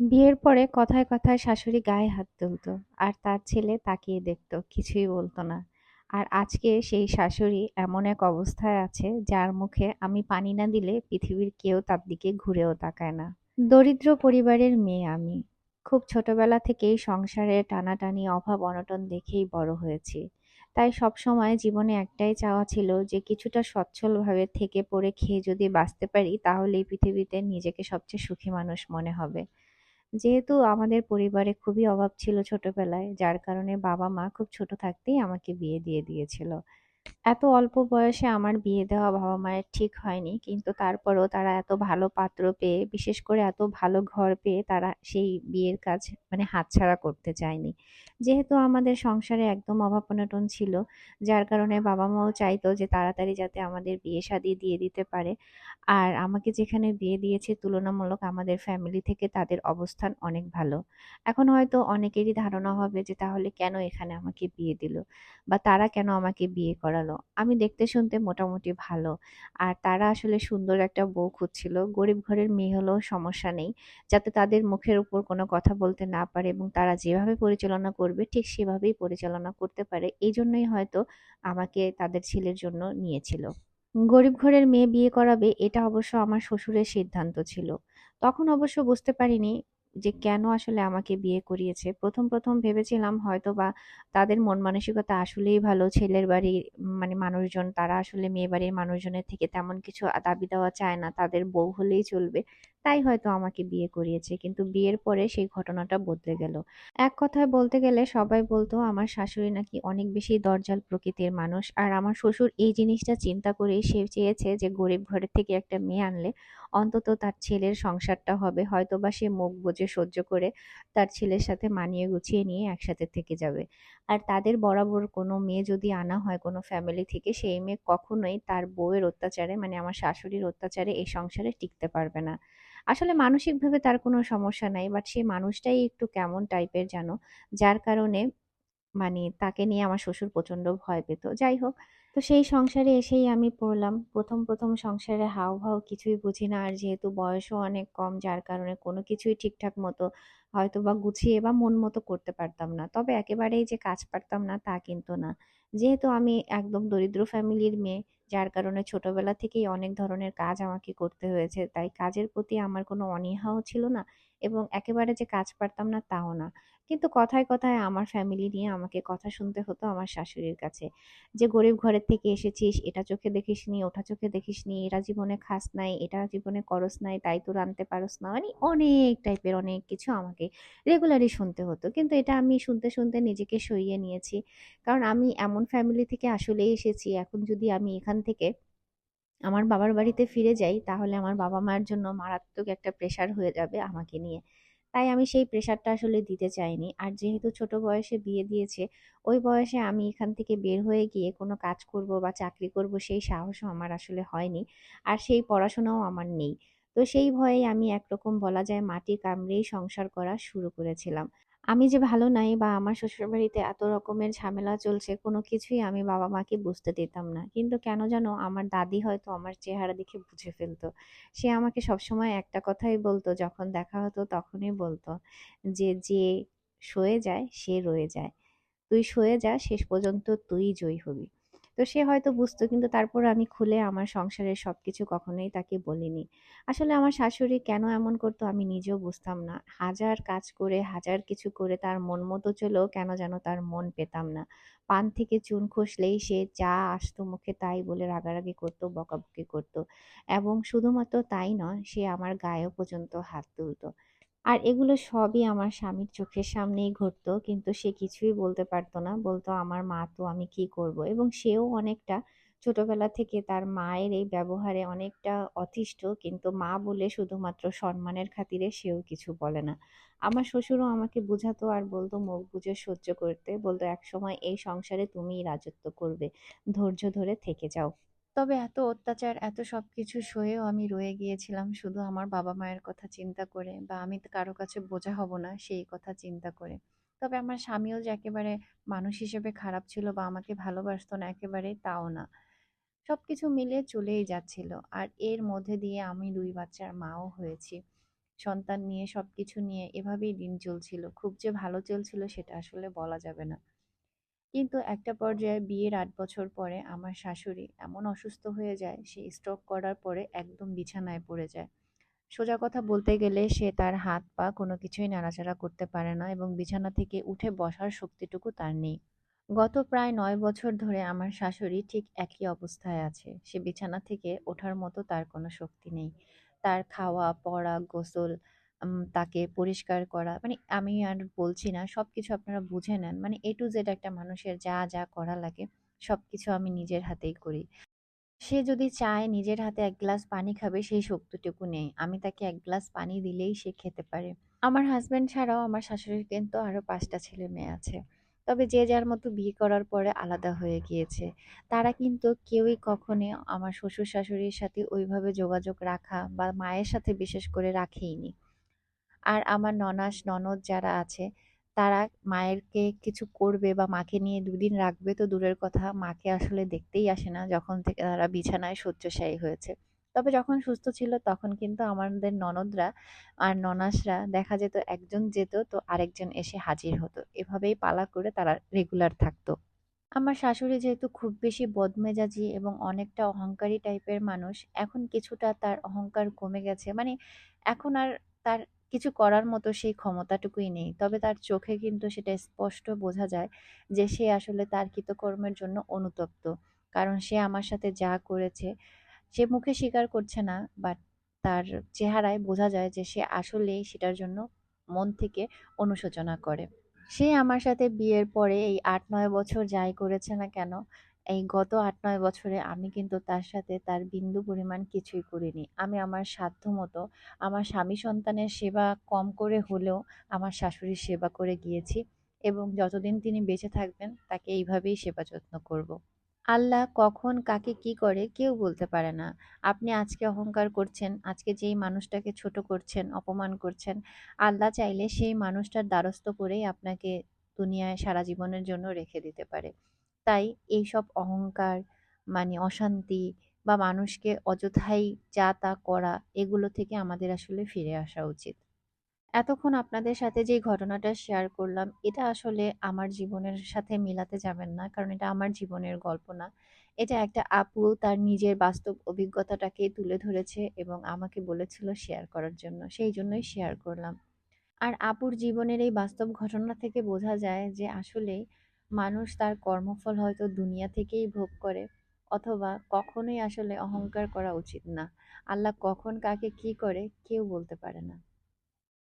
বিয়ের পরে কথায়, কথায় শাশুড়ি গায়ে হাত তুলত। আর তার ছেলে তাকিয়ে দেখত, কিছুই বলতো না। আর আজকে সেই শাশুড়ি এমন এক অবস্থায় আছে যার মুখে আমি পানি না দিলে পৃথিবীর কেউ তার দিকে ঘুরেও তাকায় না। দরিদ্র পরিবারের মেয়ে আমি। খুব ছোটবেলা থেকেই সংসারে টানাটানি অভাব-অনটন দেখেই বড় হয়েছি। তাই সবসময় জীবনে একটাই চাওয়া ছিল যে কিছুটা সচ্ছলভাবে থেকে পড়ে খেয়ে যদি বাঁচতে পারি তাহলে এই পৃথিবীতে নিজেকে সবচেয়ে সুখী মানুষ মনে হবে। যেহেতু আমাদের পরিবারে খুবই অভাব ছিল ছোটবেলায়, যার কারণে বাবা-মা খুব ছোট থাকতেই আমাকে বিয়ে দিয়ে দিয়েছিল। এত অল্প বয়সে আমার বিয়ে দেওয়া বাবা-মায়ের ঠিক হয়নি। কিন্তু তারপরও তারা এত ভালো পাত্র পেয়ে, বিশেষ করে এত ভালো ঘর পেয়ে তারা সেই বিয়ের কাজ মানে হাতছাড়া করতে চায়নি। যেহেতু আমাদের সংসারে একদম অভাব-অনটন ছিল, যার কারণে বাবা-মাও চাইতো যে তাড়াতাড়ি যাতে আমাদের বিয়ে-শাদী দিয়ে দিতে পারে। আর আমাকে যেখানে বিয়ে দিয়েছে তুলনামূলক আমাদের ফ্যামিলি থেকে তাদের অবস্থান অনেক ভালো। এখন হয়তো অনেকেরই ধারণা হবে যে তাহলে কেন এখানে আমাকে বিয়ে দিল? বা তারা কেন আমাকে বিয়ে করালো? আমি দেখতে শুনতে মোটামুটি ভালো। আর তারা আসলে সুন্দর একটা বউ খুঁজছিল। গরিব ঘরের মেয়ে হলেও সমস্যা নেই। যাতে তাদের মুখের উপর কোনো কথা বলতে না পারে এবং তারা যেভাবে পরিচালনা করবে, ঠিক সেভাবেই পরিচালনা করতে পারে। এই জন্যই হয়তো আমাকে তাদের ছেলের জন্য নিয়েছিল। গরিব ঘরের মেয়ে বিয়ে করাবে, এটা অবশ্য আমার শ্বশুরের সিদ্ধান্ত ছিল। তখন অবশ্য বুঝতে পারিনি যে কেন আসলে আমাকে বিয়ে করিয়েছে। ১ম, ১ম ভেবেছিলাম হয়তো বা তাদের মন মানসিকতা আসলেই ভালো। ছেলের বাড়ির মানে মানুষজন তারা আসলে মেয়ে বাড়ির মানুষজনের থেকে তেমন কিছু দাবি দেওয়া চায় না। তাদের বউ হলেই চলবে। তাই হয়তো আমাকে বিয়ে করিয়েছে। কিন্তু বিয়ের পরে সেই ঘটনাটা বদলে গেল। এক কথায় বলতে গেলে সবাই বলতো, আমার শাশুড়ি নাকি অনেক বেশি দরজাল প্রকৃতির মানুষ। আর আমার শ্বশুর এই জিনিসটা চিন্তা করেই সে চেয়েছে যে গরিব ঘরের থেকে একটা মেয়ে আনলে অন্তত তার ছেলের সংসারটা হবে। হয়তো বা সে মুখ বুজে সহ্য করে তার ছেলের সাথে মানিয়ে গুছিয়ে নিয়ে একসাথে থেকে যাবে। আর তাদের বরাবর কোনো মেয়ে যদি আনা হয় কোনো ফ্যামিলি থেকে, সেই মেয়ে কখনোই তার বউয়ের অত্যাচারে মানে আমার শাশুড়ির অত্যাচারে এই সংসারে টিকতে পারবে না। আসলে মানসিকভাবে তার কোনো সমস্যা নাই। বাট সেই মানুষটাই একটু কেমন টাইপের যেন, যার কারণে মানে তাকে নিয়ে আমার শ্বশুর প্রচণ্ড ভয় পেত। যাই হোক, তো সেই সংসারে এসেই আমি পড়লাম। ১ম, ১ম সংসারে হাও-ভাও কিছুই বুঝি না। আর যেহেতু বয়সও অনেক কম যার কারণে কোনো কিছুই ঠিকঠাক মতো হয়তো বা গুছিয়ে বা মন মতো করতে পারতাম না। তবে একেবারেই যে কাজ পারতাম না তা কিন্তু না। যেহেতু আমি একদম দরিদ্র ফ্যামিলির মেয়ে, যার কারণে ছোটবেলা থেকেই অনেক ধরনের কাজ আমাকে করতে হয়েছে। তাই কাজের প্রতি আমার কোনো অনীহাও ছিল না এবং একেবারে যে কাজ পারতাম না তাও না। কিন্তু কথায়, কথায় আমার ফ্যামিলি নিয়ে আমাকে কথা শুনতে হতো আমার শাশুড়ির কাছে। যে গরিব ঘরের থেকে এসেছিস, এটা চোখে দেখিসনি, ওটা চোখে দেখিসনি, এরা জীবনে খাস নাই, এটা জীবনে করস নাই, তাই তো রাঁধতে পারস না। মানে অনেক টাইপের অনেক কিছু আমাকে রেগুলারই শুনতে হতো। কিন্তু এটা আমি শুনতে, শুনতে নিজেকে সইয়ে নিয়েছি। কারণ আমি এমন ফ্যামিলি থেকে আসলেই এসেছি, এখন যদি আমি এখান থেকে আমার বাবার বাড়িতে ফিরে যাই তাহলে আমার বাবা-মায়ের জন্য মারাত্মক একটা প্রেশার হয়ে যাবে আমাকে নিয়ে। তাই আমি সেই প্রেশারটা আসলে দিতে চাইনি। আর যেহেতু ছোট বয়সে বিয়ে দিয়েছে, ওই বয়সে আমি এখান থেকে বের হয়ে গিয়ে কোনো কাজ করব বা চাকরি করব সেই সাহসও আমার আসলে হয়নি। আর সেই পড়াশোনাও আমার নেই। তো সেই ভয়েই আমি একরকম বলা যায় মাটি কামড়েই সংসার করা শুরু করেছিলাম। আমি যে ভালো নাই বা আমার শ্বশুরবাড়িতে এত রকমের ঝামেলা চলছে কোনো কিছুই আমি বাবা-মাকে বুঝতে দিতাম না। কিন্তু কেন জানো আমার দাদি হয়তো আমার চেহারা দেখে বুঝে ফেলতো সে আমাকে সবসময় একটা কথাই বলতো যখন দেখা হতো তখনই বলতো যে, "যে সয়ে যায় সে রয়ে যায়। তুই সয়ে যা শেষ পর্যন্ত তুই জয়ী হবি।" তো সে হয়তো বুঝতো কিন্তু তারপর আমি খুলে আমার সংসারের সব কিছু কখনোই তাকে বলিনি। আসলে আমার শাশুড়ি কেন এমন করতো আমি নিজেও বুঝতাম না। হাজার কাজ করে, হাজার কিছু করে তার মন মতো চলেও কেন যেন তার মন পেতাম না। পান থেকে চুন খসলেই সে যা আসতো মুখে তাই বলে রাগারাগি করতো, বকাবকি করতো এবং শুধুমাত্র তাই নয়, সে আমার গায়েও পর্যন্ত হাত তুলতো। আর এগুলো সবই আমার স্বামীর চোখের সামনেই ঘটতো, কিন্তু সে কিছুই বলতে পারতো না। বলতো, আমার মা, তো আমি কি করব? এবং সেও অনেকটা ছোটবেলা থেকে তার মায়ের এই ব্যবহারে অনেকটা অতিষ্ঠ, কিন্তু মা বলে শুধুমাত্র সম্মানের খাতিরে সেও কিছু বলে না। আমার শ্বশুরও আমাকে বুঝাতো আর বলতো, মুখ বুজে সহ্য করতে। বলতো, একসময় এই সংসারে তুমিই রাজত্ব করবে। ধৈর্য ধরে থেকে যাও। তবে এত অত্যাচার, এত সবকিছু সয়েও আমি রয়ে গিয়েছিলাম শুধু আমার বাবা-মায়ের কথা চিন্তা করে বা আমি কারও কাছে বোঝা হব না সেই কথা চিন্তা করে। তবে আমার স্বামীও যে একেবারে মানুষ হিসেবে খারাপ ছিল বা আমাকে ভালোবাসত না একেবারে তাও না। সব কিছু মিলে চলেই যাচ্ছিল। আর এর মধ্যে দিয়ে আমি দুই বাচ্চার মাও হয়েছি। সন্তান নিয়ে সব কিছু নিয়ে এভাবেই দিন চলছিল। খুব যে ভালো চলছিল সেটা আসলে বলা যাবে না। কিন্তু একটা পর্যায়ে বিয়ের আট বছর পরে আমার শাশুড়ি এমন অসুস্থ হয়ে যায়, সে স্ট্রোক করার পরে একদম বিছানায় পড়ে যায়। সোজা কথা বলতে গেলে সে তার হাত-পা কোনো কিছুই নাড়াচাড়া করতে পারে না এবং বিছানা থেকে উঠে বসার শক্তিটুকু তার নেই। গত প্রায় নয় বছর ধরে আমার শাশুড়ি ঠিক একই অবস্থায় আছে। সে বিছানা থেকে ওঠার মতো তার কোনো শক্তি নেই। তার খাওয়া, পড়া, গোসল, তাকে পরিষ্কার করা মানে আমি আর বলছি না, সবকিছু আপনারা বুঝে নেন। মানে এ টু জেড একটা মানুষের যা, যা করা লাগে সবকিছু আমি নিজের হাতেই করি। সে যদি চায় নিজের হাতে এক গ্লাস পানি খাবে সেই শক্তিটুকু নেই। আমি তাকে এক গ্লাস পানি দিলেই সে খেতে পারে। আমার হাজব্যান্ড ছাড়াও আমার শাশুড়ির কিন্তু আরও পাঁচটা ছেলে-মেয়ে আছে। তবে যে যার মতো বিয়ে করার পরে আলাদা হয়ে গিয়েছে। তারা কিন্তু কেউই কখনো আমার শ্বশুর-শাশুড়ির সাথে ওইভাবে যোগাযোগ রাখা বা মায়ের সাথে বিশেষ করে রাখেইনি। আর আমার ননাস, ননদ যারা আছে তারা মায়েরকে কিছু করবে বা মাকে নিয়ে দুদিন রাখবে তো দূরের কথা, মাকে আসলে দেখতেই আসে না যখন থেকে তারা বিছানায় শয্যাশায়ী হয়েছে। তবে যখন সুস্থ ছিল তখন কিন্তু আমাদের ননদরা আর ননাসরা দেখা যেত একজন যেত তো আরেকজন এসে হাজির হতো। এভাবেই পালা করে তারা রেগুলার থাকতো। আমার শাশুড়ি যেহেতু খুব বেশি বদমেজাজি এবং অনেকটা অহংকারী টাইপের মানুষ, এখন কিছুটা তার অহংকার কমে গেছে। মানে এখন আর তার কিছু করার মতো সেই ক্ষমতাটুকুই নেই। তবে তার চোখে কিন্তু সেটা স্পষ্ট বোঝা যায় যে সে আসলে তার কৃতকর্মের জন্য অনুতপ্ত। কারণ সে আমার সাথে যা করেছে, সে মুখে স্বীকার করছে না বাট তার চেহারায় বোঝা যায় যে সে আসলেই সেটার জন্য মন থেকে অনুশোচনা করে। সে আমার সাথে বিয়ের পরে এই ৮-৯ বছর যাই করেছে না কেন, এই গত ৮-৯ বছরে আমি কিন্তু তার সাথে তার বিন্দু পরিমাণ কিছুই করিনি। আমি আমার সাধ্য মতো আমার স্বামী সন্তানের সেবা কম করে হলেও আমার শাশুড়ির সেবা করে গিয়েছি এবং যতদিন তিনি বেঁচে থাকবেন তাকে এইভাবেই সেবা যত্ন করব। আল্লাহ কখন কাকে কি করে কেউ বলতে পারে না। আপনি আজকে অহংকার করছেন, আজকে যেই মানুষটাকে ছোট করছেন, অপমান করছেন, আল্লাহ চাইলে সেই মানুষটার দ্বারস্থ করেই আপনাকে দুনিয়ায় সারা জীবনের জন্য রেখে দিতে পারে। তাই এইসব অহংকার মানে অশান্তি বা মানুষকে অযথাই যা তা করা এগুলো থেকে আমাদের আসলে ফিরে আসা উচিত। এতক্ষণ আপনাদের সাথে যেই ঘটনাটা শেয়ার করলাম, এটা আসলে আমার জীবনের সাথে মিলাতে যাবেন না। কারণ এটা আমার জীবনের গল্প না। এটা একটা আপু তার নিজের বাস্তব অভিজ্ঞতাটাকে তুলে ধরেছে এবং আমাকে বলেছিল শেয়ার করার জন্য। সেই জন্যই শেয়ার করলাম। আর আপুর জীবনের এই বাস্তব ঘটনা থেকে বোঝা যায় যে আসলেই মানুষ তার কর্মফল হয়তো দুনিয়া থেকেই ভোগ করে, অথবা কখনোই আসলে অহংকার করা উচিত না। আল্লাহ কখন কাকে কি করে কেউ বলতে পারে না।